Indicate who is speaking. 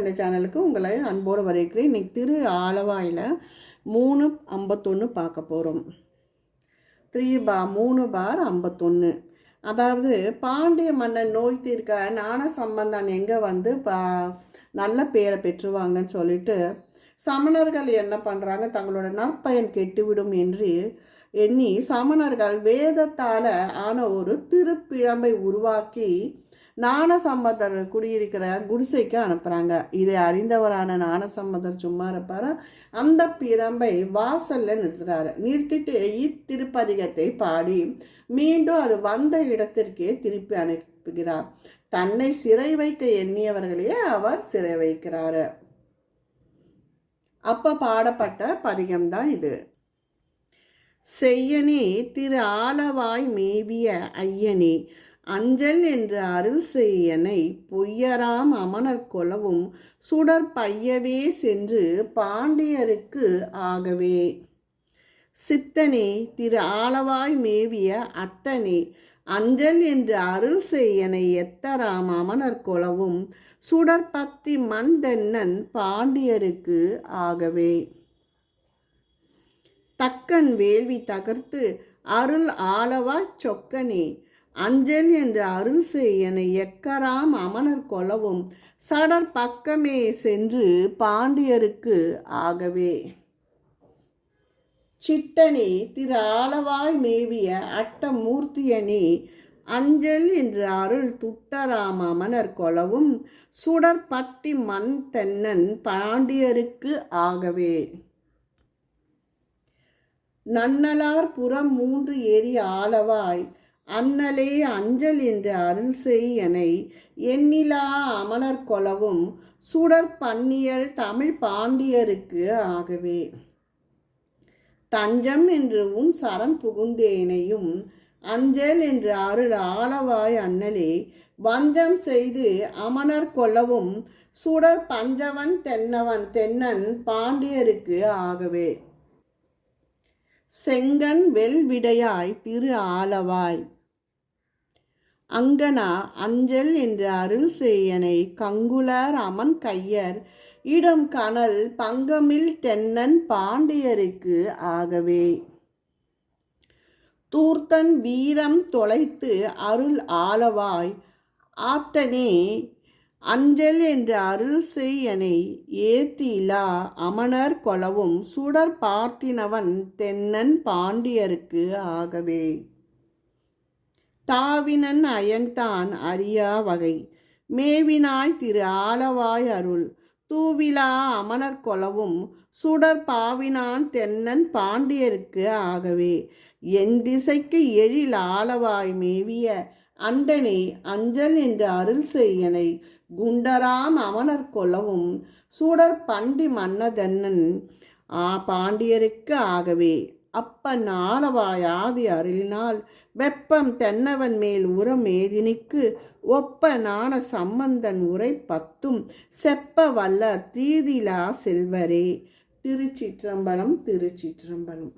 Speaker 1: தந்தை சேனலுக்கு உங்களை அன்போடு வரவேற்கிறேன். இன்னைக்கு திரு ஆலவாயில் மூணு ஐம்பத்தொன்று பார்க்க போகிறோம் த்ரீ பா மூணு பார் ஐம்பத்தொன்று அதாவது பாண்டிய மன்னன் நோய் தீர்க்க ஞான சம்பந்தன் எங்கே வந்து பா நல்ல பேரை பெற்றுவாங்கன்னு சொல்லிட்டு சமணர்கள் என்ன பண்ணுறாங்க தங்களோட நற்பயன் கெட்டுவிடும் என்று எண்ணி சமணர்கள் வேதத்தால் ஆன ஒரு திருப்பிழம்பை உருவாக்கி ஞானசம்பந்தர் குடியிருக்கிற குடிசைக்கு அனுப்புகிறாங்க இதை அறிந்தவரான ஞானசம்பந்தர் சும்மா இருப்பார் அந்த பிரம்பை வாசல்ல நிறுத்துறாரு. நிறுத்திட்டு இத்திருப்பதிகத்தை பாடி மீண்டும் அது வந்த இடத்திற்கே திருப்பி அனுப்புகிறார். தன்னை சிறை வைக்க எண்ணியவர்களையே அவர் சிறை வைக்கிறாரு. அப்ப பாடப்பட்ட பதிகம்தான் இது. செய்யனே திரு ஆலவாய் மேவிய ஐயனே அஞ்சல் என்று அருள் செய்யனை பொய்யராம் அமனர் கொலவும் சுடர் பையவே சென்று பாண்டியருக்கு ஆகவே. சித்தனே திரு ஆளவாய் மேவிய அத்தனே அஞ்சல் என்று அருள் செய்யனை எத்தராம் அமனர் கொலவும் சுடற்பத்தி மந்தென்னன் பாண்டியருக்கு ஆகவே. தக்கன் வேள்வி தகர்த்து அருள் ஆளவாய் சொக்கனே அஞ்சல் என்று அருள் செய்யன எக்கராம் அமனர் கொலவும் சடர் பக்கமே சென்று பாண்டியருக்கு ஆகவே. சிட்டனே திரு ஆளவாய் மேவிய அட்டமூர்த்தியனி அஞ்சல் என்று அருள் துட்டராம் அமனர் கொலவும் சுடற்பட்டி மண் தென்னன் பாண்டியருக்கு ஆகவே. நன்னலார் புறம் மூன்று ஏறி ஆளவாய் அன்னலே அஞ்சல் என்று அருள் செய்யனை எண்ணிலா அமலர் கொலவும் சுடர் பன்னியல் தமிழ் பாண்டியருக்கு ஆகவே. தஞ்சம் என்று உன் சரண் புகுந்தேனையும் அஞ்சல் என்று அருள் ஆளவாய் அண்ணலே வஞ்சம் செய்து அமனர் கொல்லவும் சுடர் பஞ்சவன் தென்னவன் தென்னன் பாண்டியருக்கு ஆகவே. செங்கன் வெல்விடையாய் திரு ஆலவாய் அங்கனா அஞ்சல் என்ற அருள் செய்யனை கங்குலர் அமன் கையர். இடம் கனல் பங்கமில் தென்னன் பாண்டியருக்கு ஆகவே. தூர்த்தன் வீரம் தொலைத்து அருள் ஆளவாய். ஆத்தனே அஞ்சல் என்று அருள் செய்யனை ஏத்திலா அமணர் கொலவும் சுடர் பார்த்தினவன் தென்னன் பாண்டியருக்கு ஆகவே. தாவினன் அயன்தான் அறியா வகை. மேவினாய் திரு ஆலவாய் அருள். தூவிலா அமனர் கொலவும் சுடர் பாவினான் தென்னன் பாண்டியருக்கு ஆகவே. என் திசைக்கு எழில் ஆலவாய் மேவிய அண்டனே அஞ்சல் என்று அருள் செய்யனை. குண்டராம் அமனர் கொலவும் சுடர் பண்டி மன்னதன்னன் ஆ பாண்டியருக்கு ஆகவே. அப்பன் ஆலவாயாதி அருளினால் வெப்பம் தென்னவன் மேல் உரமேதினிக்கு ஒப்ப நாண சம்பந்தன் உரை பத்தும் செப்ப வல்லர் தீதிலா செல்வரே. திருச்சிற்றம்பலம் திருச்சிற்றம்பலம்.